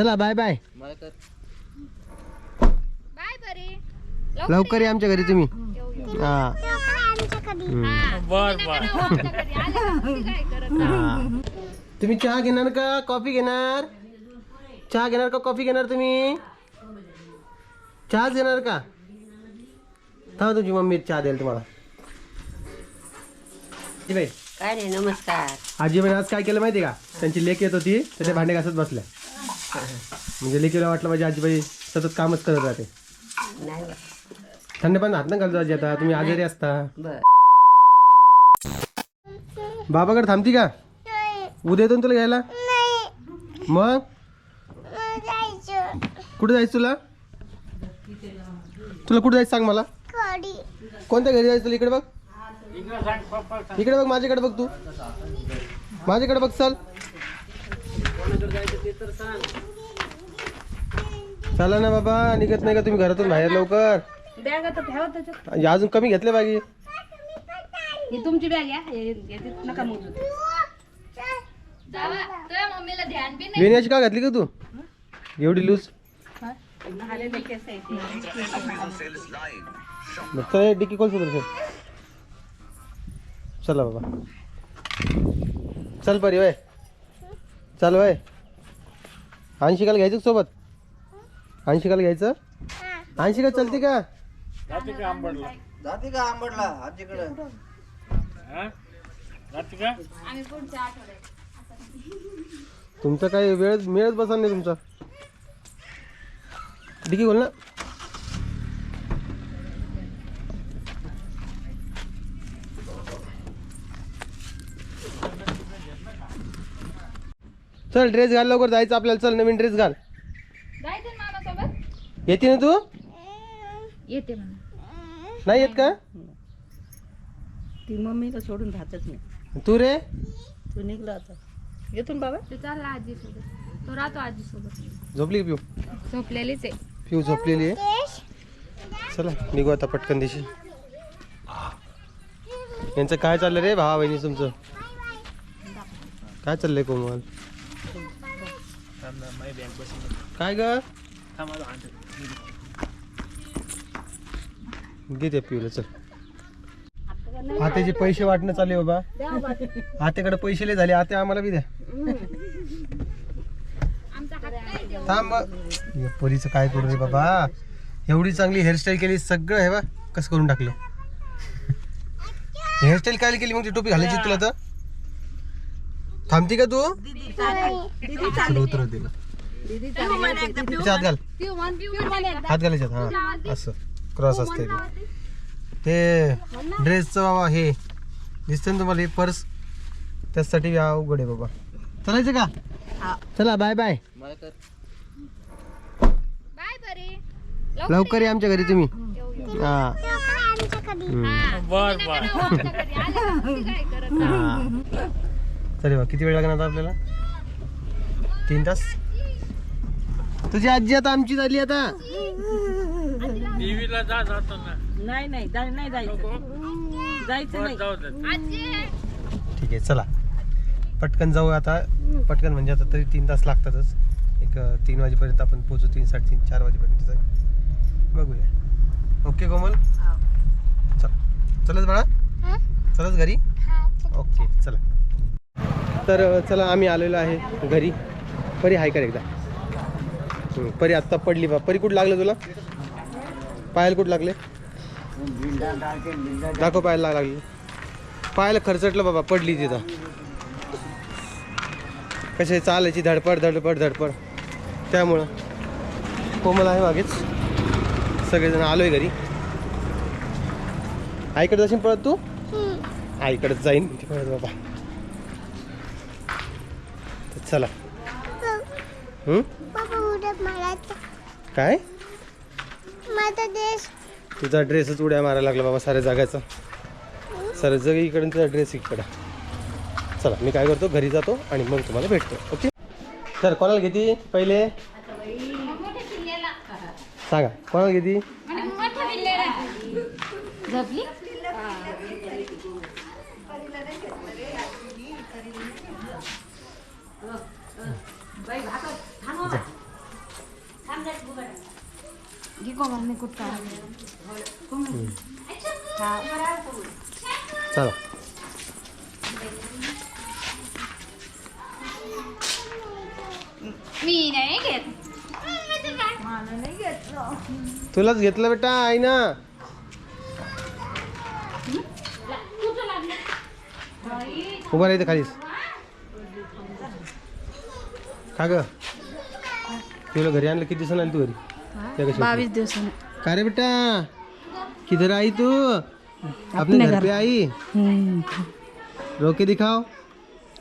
चला bye bye bye बरे लवकर या आमच्या घरी तुम्ही. हा. बर बर. काय करत. तुम्ही चहा घेणार का कॉफी घेणार? चहा घेणार का कॉफी घेणार तुम्ही? चहाच घेणार का? थांबा तुमची मम्मी चहा द्याल तुम्हाला. काय रे नमस्कार. आजीबाई आज काय केलं माहिती का? त्यांची लेक येत होती तर ते भांडे घासत बसल्या. म्हणजे लेकीला वाटलं माझी आजीबाई सतत कामच करत राहते. नाही बा. थंड पण हात ना घालतो आजी आता तुम्ही आजारी असता. बर. बाबाकडे थांबती का? उद्या येतो ना तुला घ्यायला? मग? कुठे जायचं तुला? तुला कुठे जायचं सांग मला? कोणत्या घरी जायचं तुला? इकडे बघ. इकडे बघ माझ्याकडे बघ तू. माझ्याकडे बघ चल. चला ना बाबा निघत नाही का तुम्ही घरातून बाहेर लवकर? बॅग आता ठेवा त्याच्यात. हे अजून कमी घेतले बागी. ही तुमची बॅग या हे- नका मोजू. जावा तुझ्या मम्मीला ध्यान बी नाही. वेण्याची का घातली का तू? एवढी लूज आलेले केस आहे ते. चल डिक्की खोल सुधर सर. चला बाबा. चल परी वय चल वय ऐंशीकाला घ्यायचं का सोबत? ऐंशीकाला घ्यायचं? ऐंशीका चलते का? जाते का आंबडला आजीकडे. आम्ही पुढच्या आठवड्यात. तुमचं काही वेळ मिळत बसा नाही तुमचा? डिक्की खोल ना. चल ड्रेस घाल लवकर जायचं आपल्याला. चल नवीन ड्रेस घाल. जायचं ना मामासोबत? येते ना तू? येते म्हणा. नाही येत का? ती मम्मीला सोडून राहतच नाही. तू रे? तू निघला आता. येतून बाबा? तू चालला आजी सोबत तो राहतो आजी सोबत झोपली का पिऊ? झोपलेलीच आहे. पिऊ झोपलेली आहे. चला निघू आता पटकन दिशी. यांचं काय चाललं रे भावा बहिणी तुमचं? काय चाललंय कोमल? काय ग? घे ते पिऊला चल. आत्याचे पैसे वाटणं चालू आहे बाबा. आत्याकडे पैसे लय झाले आत्या आम्हाला बी द्या. थांब परीचं काय करू रे बाबा? एवढी चांगली हेअरस्टाईल केली सगळं हे बा कसं करून टाकलं. हेअरस्टाईल काय केली मग ती टोपी घालायची तुला तर? थांबती का तू? चला उतर तिला. तिच्या हात घाल. हात घालायच्यात हा. असं. क्रॉस असते. ते. ड्रेसचं बाबा हे. दिसतं ना तुम्हाला हे पर्स. त्यासाठी अवघड आहे बाबा. चलायचं का? चला बाय बाय. लवकर या आमच्या घरी तुम्ही. हा. बर बर. काय करत हा. चल बा किती वेळ लागणार आता आपल्याला? तीन तास? तुझी आजी आता आमची झाली आता. टीव्हीला जा नाही नाही जा- नाही जायचं. जायचं नाही. जाऊ दे. आजी ठीक आहे चला. पटकन जाऊ आता. पटकन म्हणजे आता तरी तीन तास लागतातच. एक अं, तीन वाजेपर्यंत आपण पोचू तीन साडेतीन चार वाजेपर्यंत जाऊ. बघूया. ओके कोमल? चल. चलच बाळा? चलच घरी? ओके चला. तर अं, चला आम्ही आलेलो आहे घरी. परी हाय कर एकदा? परी आत्ता पडली बा. परी कुठं लागलं तुला? पायाला कुठं लागले? दाखव पायाला लागले. पायाला खरचटलं बाबा पडली तिथं कसे चालायची धडपड धडपड धडपड. त्यामुळं. कोमल आहे मागेच. सगळेजण आलोय घरी. आईकडे जाशील पळत तू? आईकडेच जाईन. ती पळत बाबा. तर चला? काय? तुझा ड्रेसच उड्या मारायला लागला बाबा साऱ्या जागाचा. सारं जग इकडे तुझा ड्रेस इकडं. चला मी काय करतो घरी जातो आणि मग तुम्हाला भेटतो ओके? सर कोणाला घेती पहिले? सांगा कोणाला घेती? घे कोमल मी कुठं चला. मी नाही घेत. तुलाच घेतलं बेटा आई ना उभा राहायचं खालीच. का ग. तुला घरी आणलं किती दिवसांनी आली तू घरी? त्या कशी बावीस दिवसाने. का रे बेटा? किधर आई तू? अपने घर पे आई? रोके दिखाओ।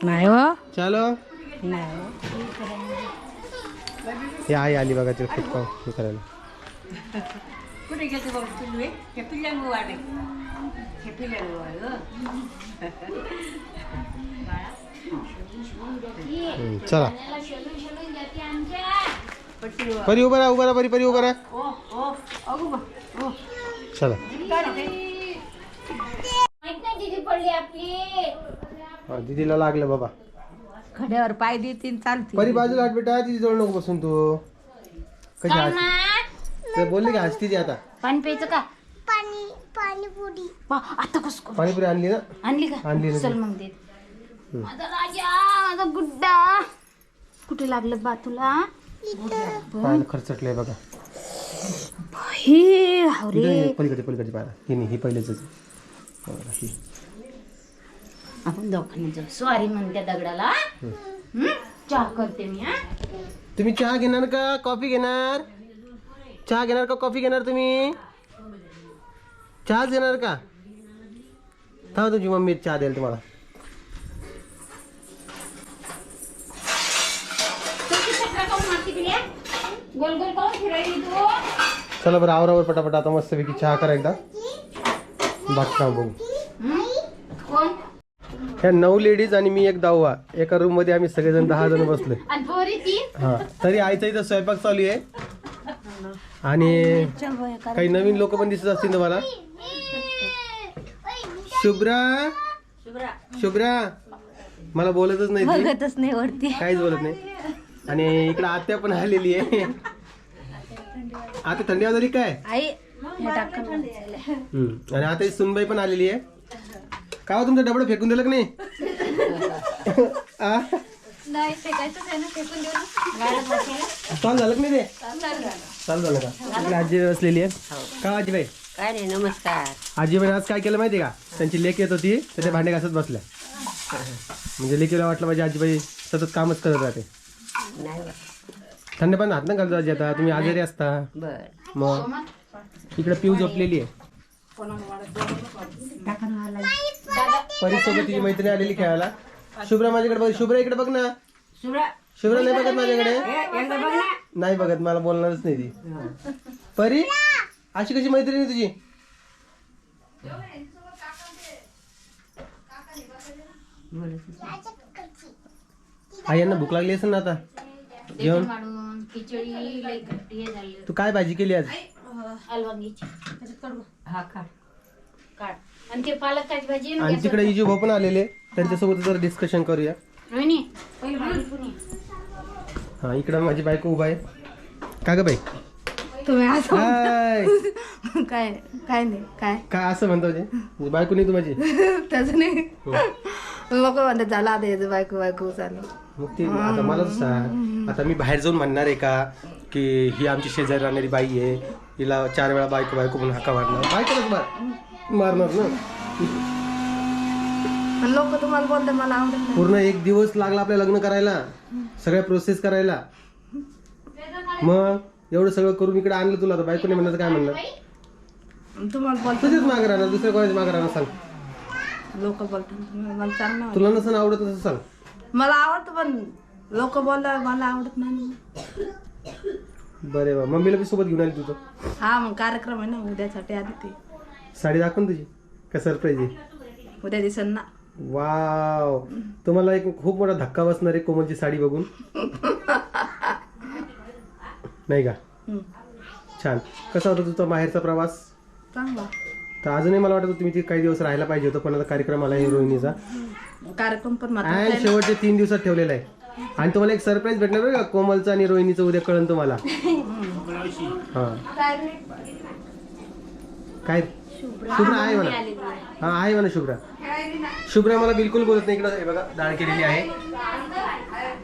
नाही हो. चलो। नाही हे. आई आली बघा तिला फुटकाव हे करायला. कुठे बघ हे पिल्लांगू वाटे हे पिल्लांगू वाटे हम्म, चला. परी उभा राहा उभा राहा परी परी उभा राहा. चला. हा, दीदीला लागलं बाबा. खड्यावर पाय देतील चालतील. परी बाजूला हट बेटा तिची जवळ नको बसून तू. कशी हसती? तर बोलली का हसती ती आता. पाणी प्यायचं का? पाणी पाणीपुरी आता कस पाणीपुरी आणली ना? आणली का? आणली ना चल. मग दे माझा राजा माझा गुड्डा. कुठे लागलं बा तुला? पाहायला खर्चटलंय बघा. हे हे पलीकडे पलीकडे पाहा ही नाही ही पहिलेच ही. आपण दवाखान्यात जाऊ. सॉरी म्हणते दगडाला? चहा करते मी हा. तुम्ही चहा घेणार का? कॉफी घेणार? चहा घेणार का? कॉफी घेणार तुम्ही? चहाच घेणार का? थांबा तुमची मम्मी चहा द्याल तुम्हाला तुझी चक्रा काऊन मारती पिल्या? गोल गोल काऊन फिरायली तू. चला बरं आवरावर पटापट आता मस्तपैकी चहा करा एकदा. बाकी काम बघू? कोण? ह्या नऊ लेडीज आणि मी एक दावा एका रूममध्ये आम्ही सगळेजण दहा जण बसलोय. आणि पोरी ती हा. तरी आईचा इथं स्वयंपाक चालू आहे. आणि काही नवीन लोक पण दिसत असतील तुम्हाला. शुभ्रा. शुभ्रा. मला बोलतच नाही ती. बघतच नाही वरती काहीच बोलत नाही. आणि इकडे आत्या पण आलेली आहे. आता थंडी वाजली काय? आई हे टाकून हम्म. आणि आता ही सुनबाई पण आलेली आहे. का हो तुमचं डबडं फेकून दिलं का नाही? आ? नाही फेकायचंच आहे ना फेकून देऊ चालू झालं का नाही ते? चालू झालं. का? इकडे आजी बसलेली आहे. का आजीबाई? काय नाही नमस्कार. आजीबाई आज काय केलं माहिती का? त्यांची लेक येत होती ते भांडे घासत बसल्या. म्हणजे लेकीला वाटलं माझी आजीबाई सतत कामच करत राहते. नाही. थंड पण हात ना घालतो आजी आता तुम्ही आजारी असता. बर. मग इकडे पिऊ झोपलेली आहे. परीसोबत तिची मैत्रिणी आलेली खेळायला. शुभ्रा माझ्याकडे बघ शुभ्रा इकडे बघ ना. शुभ्रा. शुभ्रा नाही बघत माझ्याकडे. हे एकदा बघ ना. नाही बघत मला बोलणारच नाही ती. परी अशी कशी मैत्रिणी तुझी? आई यांना भूक लागली असेल ना आता? जेवण? काढून खिचडी लई घट्टी हे झाली. तू काय भाजी केली आज? अलवांगीची. हा का काढ. आणि ते पालकाची भाजी आणि आणि तिकडे इजू भाऊ पण आलेले त्यांच्यासोबत जरा डिस्कशन करूया. रोहिणी पहिली भाजी कुणी हा इकडं माझी बायको उभा आहे. का ग बाई? तुम्ही असं हाय. काय काय नाही काय? काय असं म्हणतो ते म्हणजे? बायको नाही तू माझी? त्याचं नाही. लोक म्हणतात झाला आता याचं बायको बायको चालू. मग ते आता मलाच सांग. आता मी बाहेर जाऊन म्हणणार आहे का की ही आमची शेजारी राहणारी बाई आहे हिला चार वेळा बायको बायको म्हणून हाका मारणार. बायकोच मार. मारणार ना. लोक तुम्हाला बोलतात मला आवडत पूर्ण एक दिवस लागला आपल्या लग्न करायला सगळ्या प्रोसेस करायला. मग एवढं सगळं करून इकडे आणलं तुला तर बायको नाही म्हणणार तर काय म्हणणार? तुम्हाला बोलतात. तुझेच मागे राहणार दुसऱ्या कोणाच मागे राहणार सांग. लोक बोलतात. मला चांगलं. तुला नसं आवडत असं सांग. मला आवडतं पण लोक बोलतात मला आवडत नाही बरे बा मम्मीला बी सोबत घेऊन आली तुझं हा मग कार्यक्रम आहे ना उद्यासाठी आधी ते. साडी दाखवून तुझी का सरप्राईज आहे? उद्या दिसन ना. वाव. तुम्हाला एक खूप मोठा धक्का बसणार आहे कोमलची साडी बघून. नाही का? हम्म. छान. कसा होता तुझा बाहेरचा प्रवास? चांगला. तर अजूनही मला वाटतं तुम्ही तिथे काही दिवस राहायला पाहिजे होतं पण आता कार्यक्रम आला आहे रोहिणीचा. कार्यक्रम पण आणि शेवटचे तीन दिवसात ठेवलेला आहे. आणि तुम्हाला एक सरप्राईज भेटणार बरं का? कोमलचा आणि रोहिणीचं उद्या कळन तुम्हाला. हा. काय? शुभ्रा. आहे म्हणा. हा आहे म्हणा शुभ्रा. शुभ्रा मला बिलकुल बोलत नाही. इकडं हे बघा डाळ केलेली आहे.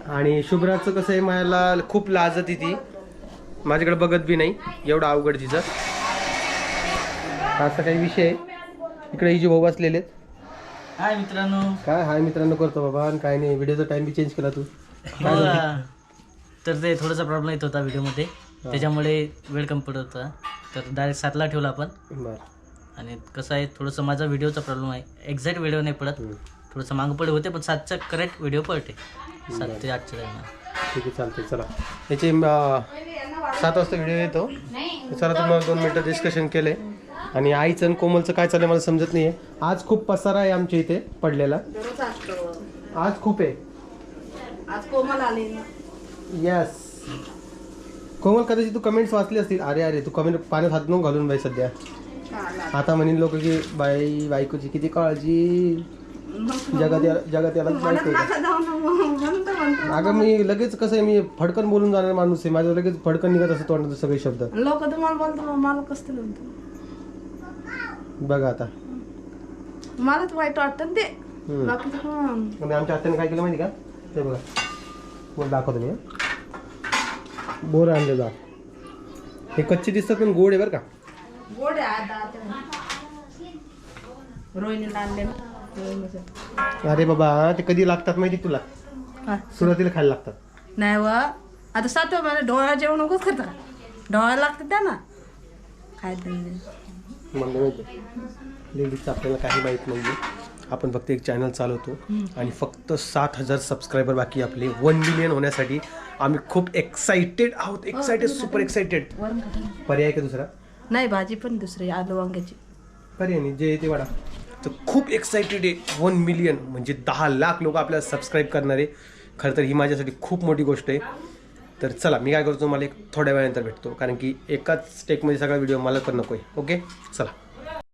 आणि शुभ्राचं कसं आहे मला खूप लाजत ती. माझ्याकडे बघत बी नाही. एवढं अवघड तिचं. असा काही विषय आहे. इकडे ही जे भाऊ बसलेले आहेत. हाय मित्रांनो. काय? हाय मित्रांनो करतो बाबा. आणि काय नाही व्हिडिओचा टाइम बी चेंज केला तू. हो, तर ते थोडासा प्रॉब्लेम येत होता व्हिडिओमध्ये. त्याच्यामुळे वेळ कमी पडत होता. तर डायरेक्ट सातला ठेवला आपण. बरं. आणि कसं आहे थोडंसं माझा व्हिडिओचा प्रॉब्लेम आहे. एक्झॅक्ट व्हिडिओ नाही पडत. थोडंसं मागं पडे होते पण सातचा करेक्ट व्हिडिओ पडते. सात ते आठच्या दरम्यान. ठीक आहे चालते चला. याचे अं, सात वाजता व्हिडिओ येतो. चला तुम्हाला दोन मिनटं डिस्कशन केले. आणि आईचं आणि कोमलचं काय चाललंय मला समजत नाहीये. आज खूप पसारा आहे आमच्या इथे पडलेला. दररोज असतो. आज खूप आहे. आज कोमल आली. ना यस कोमल कदाचित तू कमेंट्स वाचली असतील. अरे अरे तू कमेंट पाण्यात हात नको घालून बाई सध्या. आता म्हणीन लोक की बाई बायकोची किती काळजी. जगात या- जगात याला बायको आहे. नका जाऊ ना मग. म्हणून तर म्हणतो. अगं मी लगेच कसं आहे मी फडकन बोलून जाणार माणूस आहे. माझं लगेच फडकन निघत असं तोंडात सगळे शब्द. लोक तुम्हाला बोलतो मला कसं तरी म्हणतो बघा आता मलाच वाईट वाटतं ना ते हम्म. बाकी तर हं. आणि आमच्या आत्याने काय केलं माहिती का ते बघा मग दाखवतो मी हं. बोर आणले जा हे कच्चे दिसतात पण गोड आहे बरं का गोड आहे आता आता. रोहिणीला आणले ना रोहिणीचं. अरे बाबा ते कधी लागतात माहिती तुला हा. सुरुवातीला खायला लागतात नाही व आता सातव्या मला डोळा जेवण नकोच करता डोळा लागतं त्या ना काय त्यांनी म्हणजे माहिती लेडीजचं आपल्याला काही माहीत नाही आपण फक्त एक चॅनल चालवतो. आणि फक्त सात हजार सबस्क्रायबर बाकी आपले. वन मिलियन होण्यासाठी आम्ही खूप एक्साइटेड आहोत. Excited super excited. पर्याय का दुसरा? नाही भाजी पण दुसरी आलू वांग्याची. पर्याय नाही. जे ते वाडा. तर खूप एक्साइटेड आहे. वन मिलियन म्हणजे दहा लाख लोक आपल्याला सबस्क्राईब करणारे. खरं तर ही माझ्यासाठी खूप मोठी गोष्ट आहे. तर चला मी काय करतो मला एक थोड्या वेळानंतर भेटतो. कारण की एकाच टेकमध्ये सगळा व्हिडिओ मला पण नको आहे ओके चला.